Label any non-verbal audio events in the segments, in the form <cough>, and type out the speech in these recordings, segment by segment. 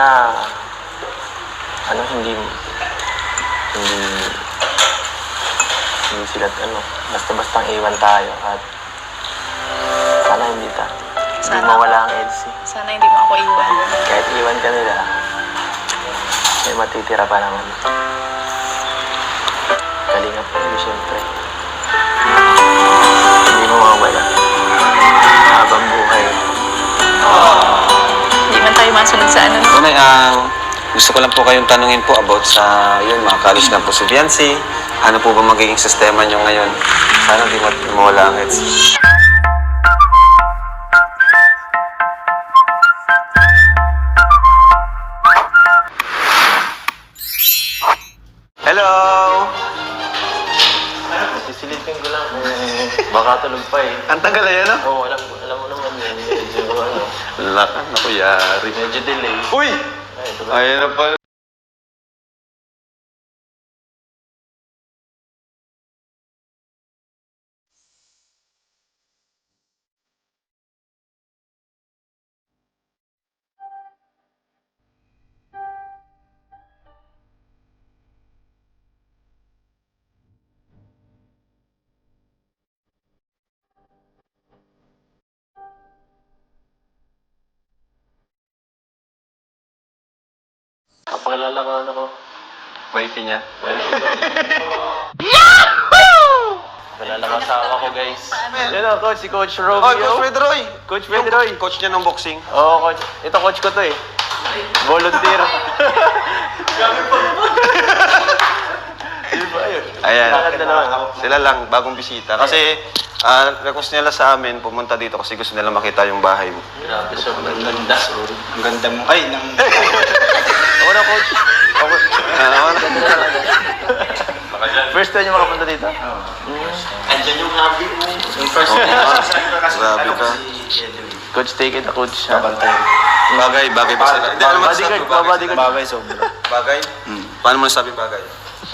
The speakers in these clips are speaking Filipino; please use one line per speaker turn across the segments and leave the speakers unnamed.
na ano hindi hindi hindi sila ano basta-basta iwan tayo at sana hindi ta hindi
Sana.
mawala ang EDSI
Sana hindi mo ako iwan.
kahit iwan ka nila may matitira pa naman kalingap po yun syempre hindi mo mawala habang buhay
Hindi man tayo masunod sa ano.
Tunay, ang gusto ko lang po kayong tanungin po about sa yun, mga college na po si Biancy. Ano po ba magiging sistema nyo ngayon? Sana di mat mawala ang heads. Hello!
sisilipin ko lang kung baka tulog pa eh
Ang tagal na yan, no?
Oo, alam, alam mo naman yun. Medyo, ano,
Lakan na yari.
medyo delay.
Uy! Ayun na pala.
Kapakilala ko ano ko.
Wifi niya.
Kilala ko asawa ko, guys. Yun o, coach. Si Coach Romeo.
Oh, Coach Pedroy!
Coach Pedroy.
Yung coach niya ng boxing.
Oo, coach. Ito, coach ko to eh. Volunteer. Di ba yun?
Ayan.
Naman.
Sila lang, bagong bisita. Kasi, ah, request nila sa amin, pumunta dito kasi gusto nila makita yung bahay mo.
Grabe, sobrang ganda.
Ang ganda mo. Ay, ng... <laughs>
Ako na, coach. Ako.
Ah, ano?
First time niyo makapunta dito?
Andyan yung hobby mo. Yung first
Oo,
time.
Grabe
ano
ka.
Coach, take it, coach. ha?
Babantay.
Bagay, bagay ba sila? Hindi, ano man
Bodyguard,
sabi bagay?
Bagay sobra.
Bagay?
Hmm.
Paano mo nasabi bagay?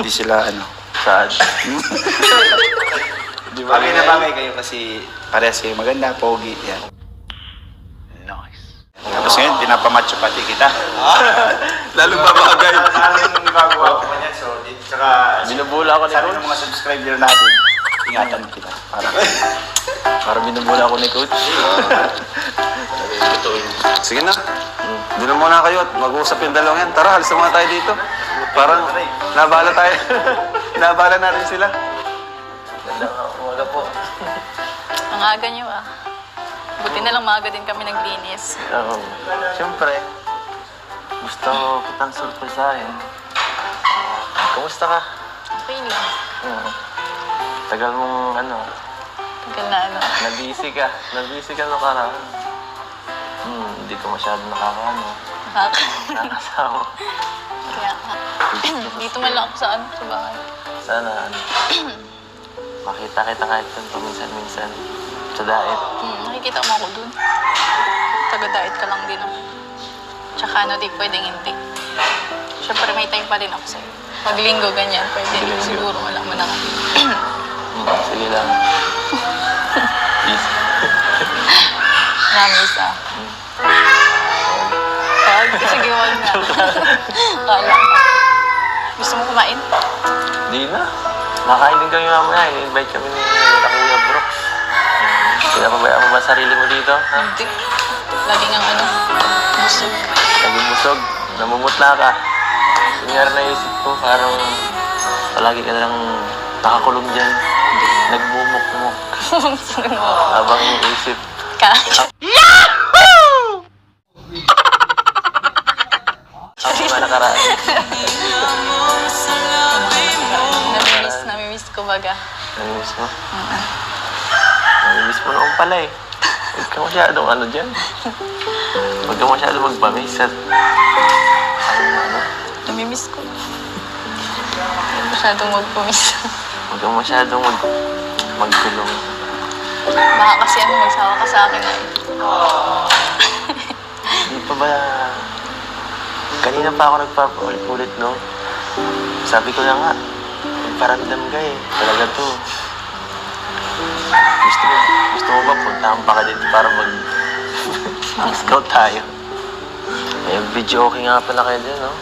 Hindi sila ano. <laughs>
Ba?
Bagay na bagay kayo kasi parehas kayo maganda, pogi. Yan. Tapos ngayon, pinapamacho pati kita.
Lalong ba bagay?
Parang gagawa ko pa niyan. So, di- tsaka
Binubula ako ni
sabi
coach.
ng mga subscriber natin, ingatan kita. Para
Para binubula ako ni coach.
Sige na. Doon na muna kayo at mag-uusap yung dalawang yan. Tara, alis na muna tayo dito. Parang nabala tayo. <laughs> nabala natin sila.
Wala po.
Ang aga niyo ah. Buti na lang maaga din kami naglinis.
Oo. Siyempre, gusto ko kitang surprisahin. Kumusta ka?
Okay lang.
Oo. Tagal mong ano,
Tagal na ano.
nabisi ka. Nabisi ka nung karaan. Hmm, hindi ko masyado nakakaano.
Nakaka...
Nakakasawa.
Kaya nga. <clears throat> Dito man lang ako sa ano, sa bahay.
Sana ano, <clears throat> makita kita kahit kung paminsan-minsan. Sa diet.
Nakikita mo ako dun. Taga-diet ka lang din ako. Tsaka ano, di pwedeng hindi. Siyempre may time pa rin ako sa'yo. Pag linggo, ganyan. Pwede
Linggo.
siguro wala mo na.
Hmm, sige lang. Easy.
Promise ah. Wag, sige wag na. Kala. Gusto mo kumain?
Di na. Nakain din kami mamaya. I-invite kami ni. Pinapabayaan mo ba sarili mo dito? Ha?
Hindi. Lagi nga ano, busog.
Naging busog. Namumutla ka. Kunyari na isip ko, parang palagi ka lang nakakulong dyan. Nagmumuk-muk habang isip.
ka.
Ako nga nakaraan.
Namimiss, namimiss ko baga.
Namimiss mo? Namimiss mo noon pala eh. Huwag ka masyadong ano dyan. Huwag ka masyadong magpamiss at ano,
Namimiss ko. Masyadong magpumiss.
huwag ka masyadong mag, magkulong.
Baka kasi ano, magsawa ka sa akin ay.
Di pa ba... Kanina pa ako nagpapaulit-ulit, no? Sabi ko na nga, paramdam ka eh. Talaga to. Gusto mo, gusto mo ba puntahan pa ka dito para mag... <laughs> mag-scout tayo? May video okay nga pala kayo dyan, no?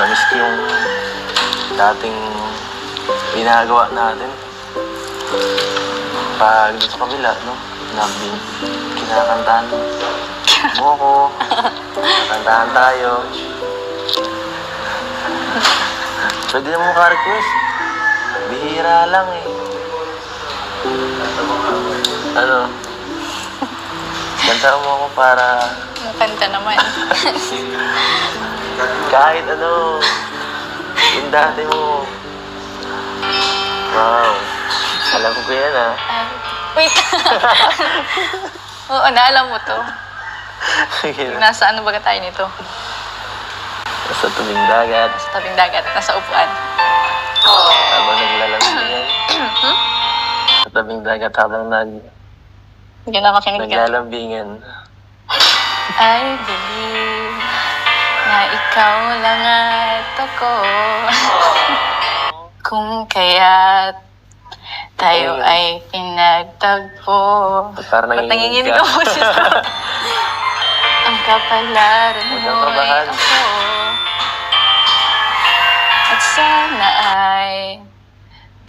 Namiss ko yung dating ginagawa natin. Pag dito sa kabila, no? Nabi, kinakantahan mo ko. Kantahan tayo. Pwede naman ka-request. Bihira lang eh. Ano? Kanta mo ako para
kanta naman. <laughs>
kahit ano, yung dati mo. Wow. Alam ko yan ah.
Ay, wait. <laughs> Oo, naalam mo to.
Sige na.
Nasa ano ba tayo nito?
Sa tubing dagat,
Sa tabing dagat, nasa upuan.
habang naglalambingan. <clears throat> Sa tabing dagat habang nag,
Hindi na makinig ka.
naglalambingan.
I believe na ikaw lang at ako. <laughs> Kung kaya't tayo ay pinagtagpo.
Parang
Ba't nanginginig
nanginginig
ka
ka?
po siya? <laughs> Ang kapalaran
Huwag
mo
kang
ay
kabahan.
ako. At sana ay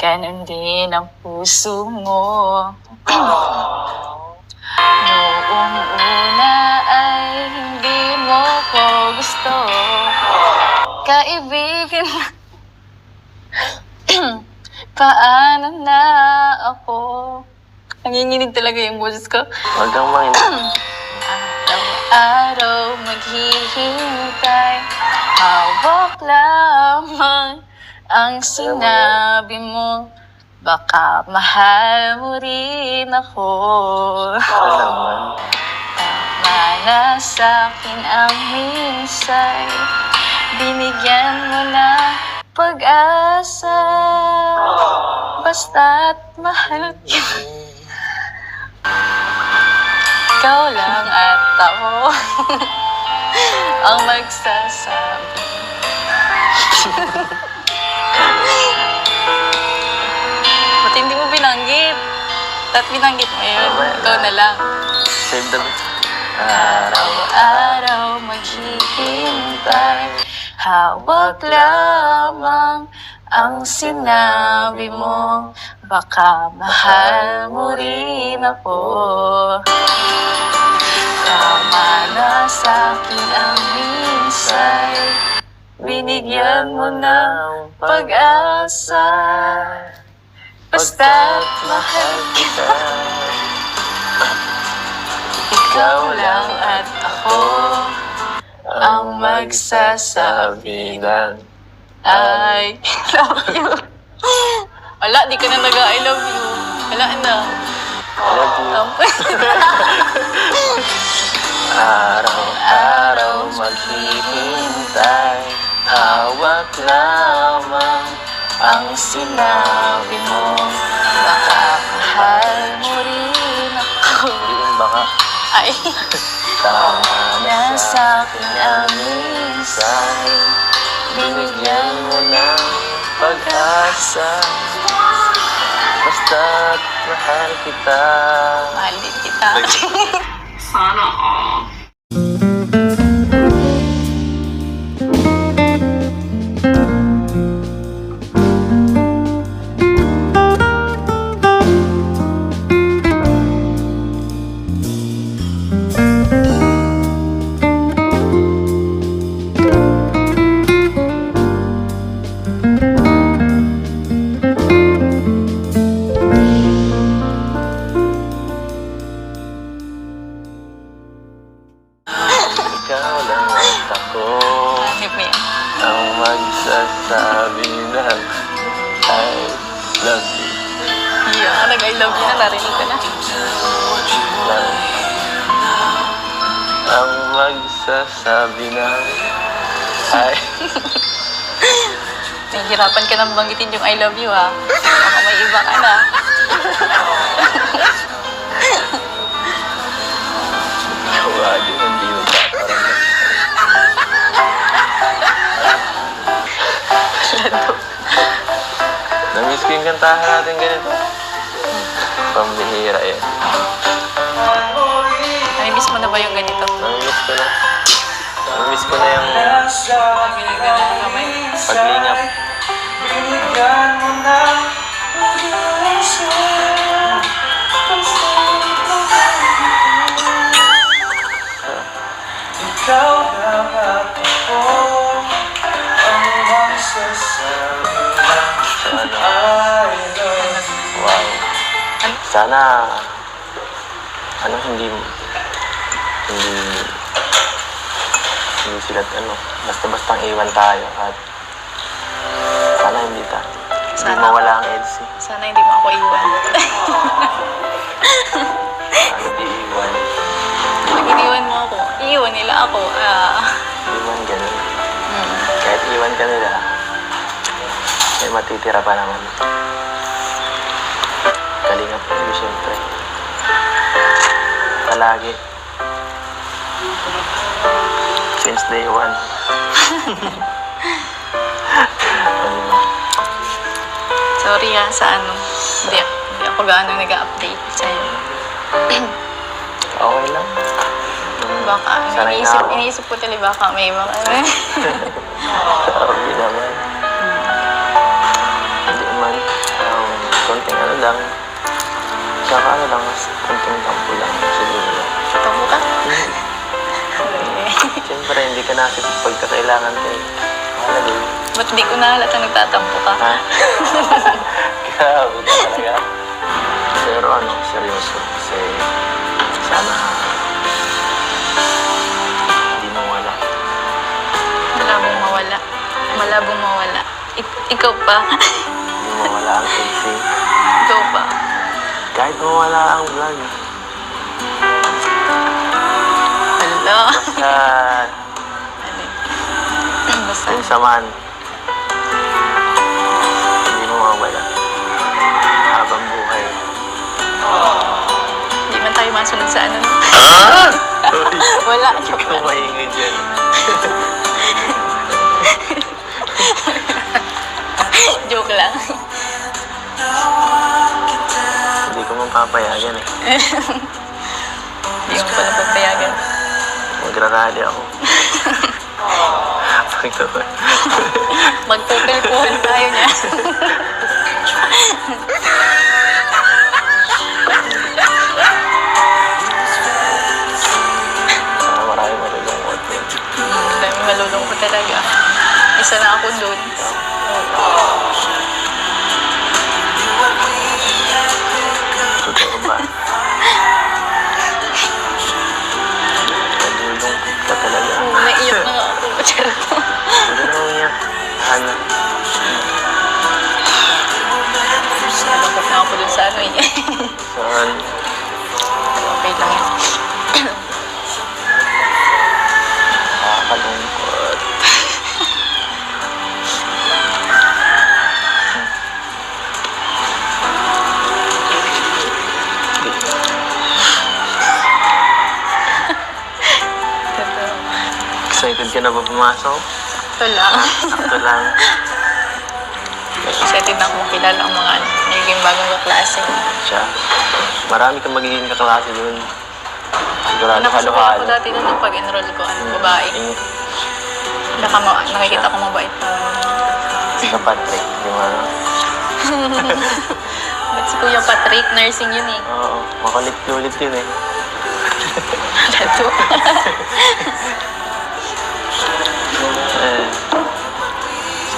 ganun din ang puso mo. Noong una ay hindi mo ko gusto. Kaibigan <clears throat> Paano na ako? Nanginginig talaga yung boses ko.
Huwag kang manginig. <clears throat>
Araw-araw maghihintay Hawak lamang ang sinabi mo Baka mahal mo rin ako? Tama na sa'kin ang minsay. Binigyan mo na pag-asa. Basta't mahal kita Ikaw lang at ako <laughs> Ang magsasabi <laughs> Ba't hindi mo binanggit? Ba't binanggit mo yun? Ikaw na lang
Save the Araw.
Araw-araw maghihintay Hawak lamang ang sinabi mo Baka mahal mo rin ako Tama na sa'kin ang minsay Binigyan mo ng pag-asa Basta't mahal kita Ikaw lang at ako Ang magsasabi
ng
I love you. Wala, di ka na nag-I love you. Wala na.
I love you. <laughs> lamang
Ang sinabi mo, baka mahal mo rin ako.
Hindi yung baka.
Ay, <laughs>
Tama na sa
sa'kin ang minsay.
Binigyan mo ng pag-asa. Basta't mahal kita.
Mahal din kita.
Ikaw <laughs> magsasabi ng I <laughs>
Nahihirapan ka nang banggitin yung I love you ha. Baka may iba ka na.
Wagi, hindi mo paparamdam Namiss ko yung kantahan natin ganito Pambihira yan
Namimiss mo na ba yung ganito?
Namiss ko na Miss ko na yung
Ganun ang kamay.
paglingap. So, ano, wow. Sana, ano, hindi, hindi, hindi sila, ano, basta-basta iwan tayo at sana hindi ta, hindi
Sana.
mawala ang Elsie.
Sana hindi mo ako iwan.
Sana hindi iwan.
Pag iniwan mo ako, iiwan nila ako. Ah,
Iwan ganun.
mm.
Kahit iwan ka nila, may matitira pa naman. Kalingap ko yun, siyempre. Palagi. Since day one. Ano,
Sorry ha, sa ano. Hindi, hindi ako gaano nag-update sa'yo.
okay lang.
Baka,
sanay na
iniisip,
ako.
iniisip ko tuloy baka may mga... <laughs>
Sorry naman. Hindi man. Um, konting ano lang. Tsaka ano lang, konting tampo lang siguro.
Tamo ka?
Siyempre, hindi ka nasip pagkakailangan ko eh. Mahalaga yun.
Ba't di ko nahalata nagtatampo ka?
Ha? <laughs> Grabe ka talaga. Pero ano, seryoso. Kasi sana hindi mawala.
Malabong mawala. Malabong mawala. Ik- ikaw pa.
Hindi mawala ang Casey.
ikaw pa.
Kahit mawala ang vlog.
Hala.
Basta Yung samahan. Hindi mo mawala. Habang buhay.
Hindi man tayo masunod sa ano. no? <laughs> Wala. Joke
Ikaw
lang.
maingay dyan. <laughs>
Joke lang.
Hindi ko mapapayagan eh. <laughs>
Hindi mo pala papayagan.
Magrarally ako. Pagtawa.
Magpupilpuhan tayo niya. <laughs>
pumasok?
Ito lang.
Sakto lang.
Excited na akong kilala ang mga ano, nagiging bagong kaklase.
Siya. Marami kang magiging kaklase dun. Sigurado halo-halo.
dati nun nung pag-enroll ko, ano, babae.
Yung
Saka ma- nakikita ko mabait na.
si Patrick, yung <laughs> ano.
Ba't si Kuya Patrick, nursing yun eh.
Oo, makulit-ulit yun eh.
Tattoo. <laughs>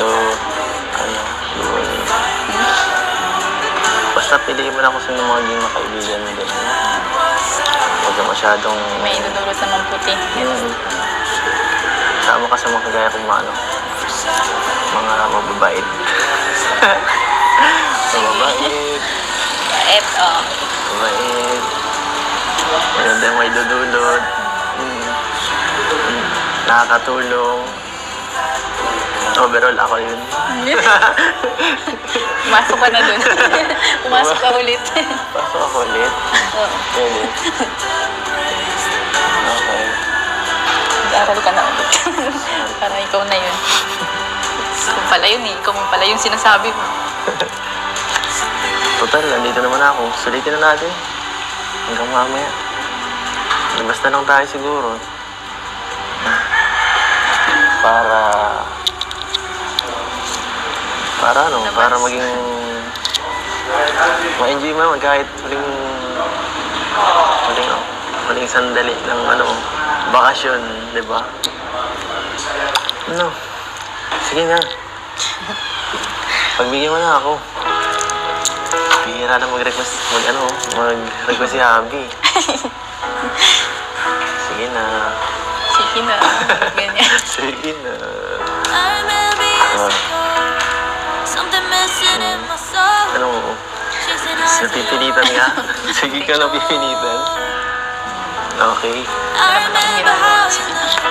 so, ano, yun. Basta piliin mo na kung sino mga maging makaibigan mo din. Huwag ka masyadong...
May inudulot naman puti.
Sama ka sa mga kagaya kong mga, ano, mga mababait. <laughs> mababait.
Bait, oh.
Mabait. Maganda yung may dudulot. Mm. Nakakatulong. Overall, ako yun. <laughs>
Pumasok ka na dun. <laughs> Pumasok ka ulit.
Pasok ako ulit.
Oo.
Pwede. Okay.
Mag-aral ka na ulit. <laughs> Para ikaw na yun. Kung pala yun eh. Ikaw pala yung sinasabi mo.
Total, nandito naman ako. Sulitin na natin. Hanggang mamaya. Labas na lang tayo siguro. Para ano,
Labas.
para maging ma-enjoy mo naman kahit huling huling, huling sandali ng ano, bakasyon, di ba? Ano? Sige na. <laughs> Pagbigyan mo na ako. Bihira na mag-request, mag ano, mag-request si Abby. <laughs> Sige na.
Sige na. <laughs> Ganyan.
Sige na. Ah. Ano,
Chasing
sa pipilitan nga. <laughs> Sige ka na pipilitan. Okay.
I remember how you looked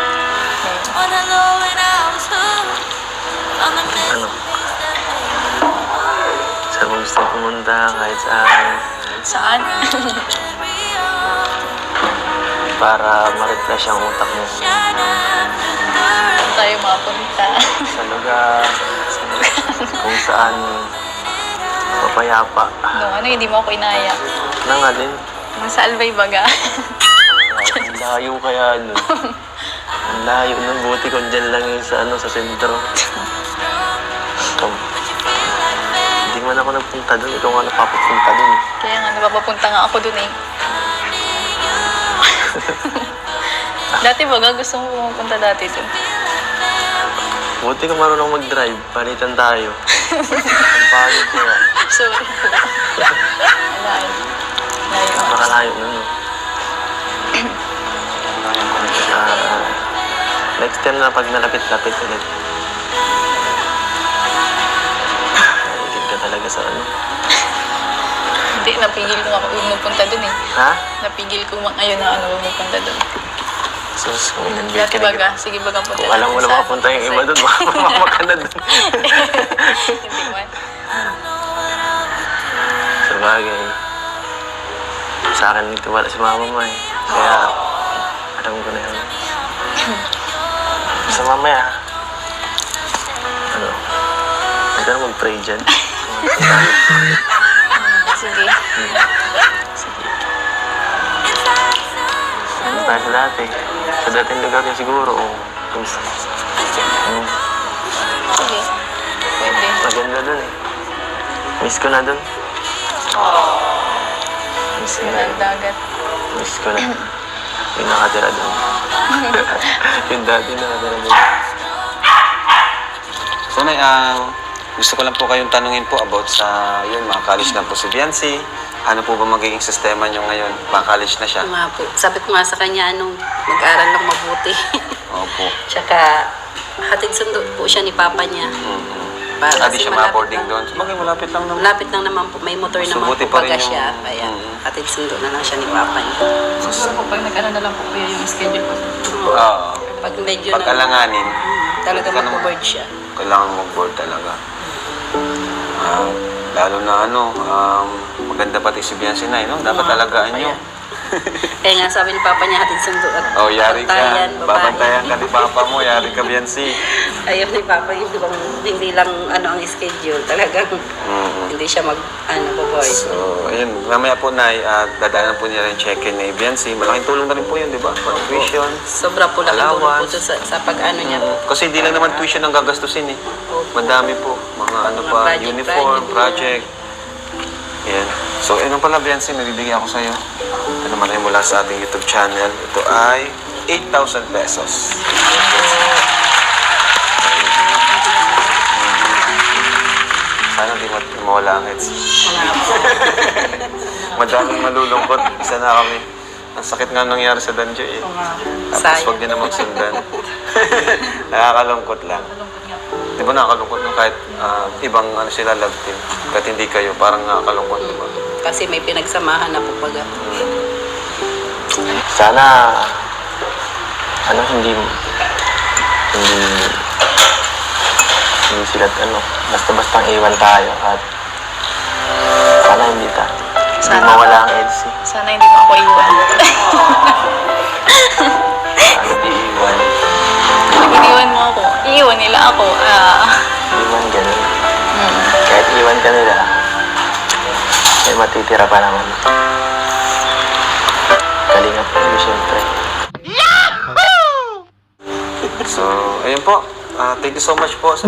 on the low when I was hooked on the
Ano? Saan mo gusto pumunta kahit saan
Saan?
para ma-refresh ang utak mo.
Saan tayo mapunta? <laughs>
sa lugar kung saan mapayapa.
Nung ano, hindi mo ako inaya.
Na nga din.
Nung sa Albay Baga.
Ang layo kaya nun. Ang layo nun. Buti kung dyan lang yung sa, ano, sa sentro. Hindi man ako nagpunta dun. Ikaw nga napapapunta dun.
Kaya nga, napapapunta nga ako dun eh. <laughs> dati baga, gusto mo pumunta dati dun.
Buti ka marunong mag-drive. Palitan tayo. Pagod ko. ah.
Sorry eh. Layo.
Makalayo nun. no? Ah, next time na pag nalapit-lapit ulit. Naligid ka talaga sa ano.
Hindi, napigil ko ako pumunta dun eh.
Ha?
Napigil ko ngayon na ano, pumunta dun.
Sus, in-invite
Dati
ka na.
baga, sige baga punta.
Kung alam mo na makapunta yung iba doon, baka mamama ka na doon. <laughs>
Hindi man.
Sa bagay. Sa akin nito wala si mama mo eh. Kaya, alam ko na yun. Sa mamaya, ano, huwag ka na mag-pray dyan. <laughs>
Sige.
Ano tayo sa dati? Dating lugar niya siguro, oh. Kung sa- Hmm,
Sige. Pwede.
maganda dun eh. Miss ko na dun. Miss ko na.
Walang dagat.
Miss ko na. Yung nakatira dun. <laughs> yung dati nakatira dun.
So, Nay, ang gusto ko lang po kayong tanungin po about sa, yun, mga college na po si Biancy. Ano po ba magiging sistema nyo ngayon? Mga college na siya.
Nga po. Sabi ko nga sa kanya, ano, mag-aral lang mabuti. <laughs>
Opo.
Tsaka, hatid sundo po siya ni papa niya.
Mm-hmm.
Para
Ah, siya
malapit
ma-boarding
lang.
doon. Sabagay, malapit lang naman.
Malapit lang naman po. May motor naman po
pa rin
baga
yung-
siya. Kaya,
Mm.
hatid sundo na lang siya ni papa niya.
Siguro po pag nag-ano na lang po kuya yung schedule ko.
Oo.
Pag medyo
Pag alanganin,
Hmm, talaga
Pagka naman-
mag-board siya.
kailangan mag-board talaga. Ah, lalo na ano, um, maganda pati si Biancy na, no? Dapat
Oo,
alagaan nyo.
kaya. Kaya <laughs> nga sabi ni papa niya, hatid sundo at
Oh, yari ka.
babae.
Babantayan ka ni Papa mo. Yari ka, Biancy. <laughs>
Ayaw ni papa yung kung hindi lang ano ang schedule. Talagang
Mm.
hindi siya mag, ano, board.
So, ayun. Mamaya po, Nay, at dadaanan po niya rin check-in ni Biancy. Malaking tulong na rin po yun, di ba? For tuition.
Sobra po laking tulong po
Allowance.
sa, sa pag-ano niya.
Mm. Kasi hindi lang naman tuition ang gagastusin eh. Madami po. Mga ano
Mga
pa,
project,
uniform,
project.
project. Yan. So, ayun pala, Biancy, may bibigyan ako sa'yo. Ito naman ay mula sa ating YouTube channel. Ito ay 8,000 pesos. Sana di mat mawala ang heads. <laughs> Madaming malulungkot. Isa na kami. Ang sakit nga nangyari sa Danjo eh. Tapos
Sayang.
wag niya na magsundan. <laughs> Nakakalungkot lang. Di ba nakakalungkot no? kahit ah, ibang ano sila love team. Kahit hindi kayo, parang nakakalungkot, di ba?
Kasi may pinagsamahan na po baga.
Sana, ano, hindi, hindi, hindi sila, ano, basta-bastang iwan tayo at sana hindi ta, hindi
Sana.
mawala ang EDSI.
Sana hindi mo ako iwan.
Sana hindi iwan.
Pag iniwan mo ako, iiwan nila ako. Ah.
Iwan ganun.
Hmm.
Kahit iwan ka nila, may matitira pa naman. Kalingap po yun, syempre.
So, ayun po. Ah, thank you so much po sa